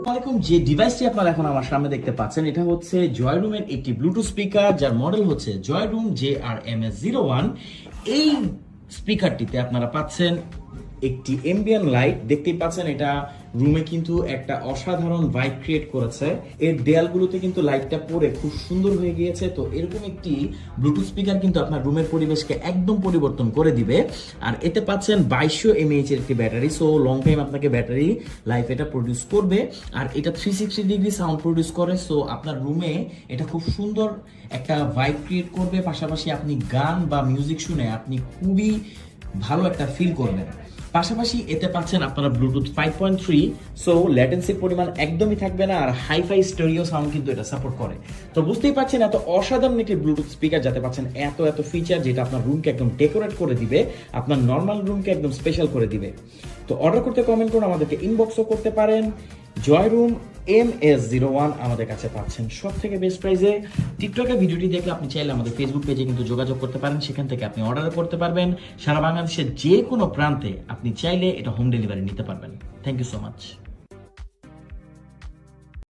আসসালামাইকুম যে ডিভাইসটি আপনারা এখন আমার সামনে দেখতে পাচ্ছেন, এটা হচ্ছে জয়রুমের একটি ব্লুটুথ স্পিকার যার মডেল হচ্ছে Joyroom J R M S zero one এই স্পিকারটিতে আপনারা পাচ্ছেন একটি এমবিয়ান লাইট দেখতেই পাচ্ছেন এটা রুমে কিন্তু একটা অসাধারণ ভাইব ক্রিয়েট করেছে। এর দেয়ালগুলোতে কিন্তু লাইটটা পরে খুব সুন্দর হয়ে গিয়েছে। তো এরকম একটি ব্লুটুথ স্পিকার কিন্তু আপনার রুমের পরিবেশকে একদম পরিবর্তন করে দিবে। আর এতে পাচ্ছেন বাইশশো এমএইচ এর একটি ব্যাটারি। সো লং টাইম আপনাকে ব্যাটারি লাইফ এটা প্রডিউস করবে। আর এটা three sixty degree sound produce করে। সো আপনার রুমে এটা খুব সুন্দর একটা ভাইব ক্রিয়েট করবে। পাশাপাশি আপনি গান বা মিউজিক শুনে আপনি খুবই ভালো একটা ফিল করবেন। পাশাপাশি এতে পাচ্ছেন আপনারা Bluetooth five point three so ল্যাটেন্সির পরিমাণ একদমই থাকবে না, আর হাইফাই স্টেরিও সাউন্ড কিন্তু এটা সাপোর্ট করে। তো বুঝতেই পারছেন এত অসাধারণ একটি ব্লুটুথ স্পিকার যাতে পাচ্ছেন এত এত ফিচার যেটা আপনার রুমকে একদম ডেকোরেট করে দিবে, আপনার নর্মাল রুমকে একদম স্পেশাল করে দিবে। তো অর্ডার করতে কমেন্ট করুন, আমাদেরকে ইনবক্সও করতে পারেন। Joyroom M S zero one আমাদের কাছে পাচ্ছেন। সব থেকে বেস্ট প্রাইসে টিকটকে ভিডিওটি দেখলে আপনি চাইলে আমাদের ফেসবুক পেজে কিন্তু যোগাযোগ করতে পারেন। সেখান থেকে আপনি অর্ডার করতে পারবেন। সারা বাংলাদেশের যে কোনো প্রান্তে আপনি চাইলে এটা হোম ডেলিভারি নিতে পারবেন। Thank you so much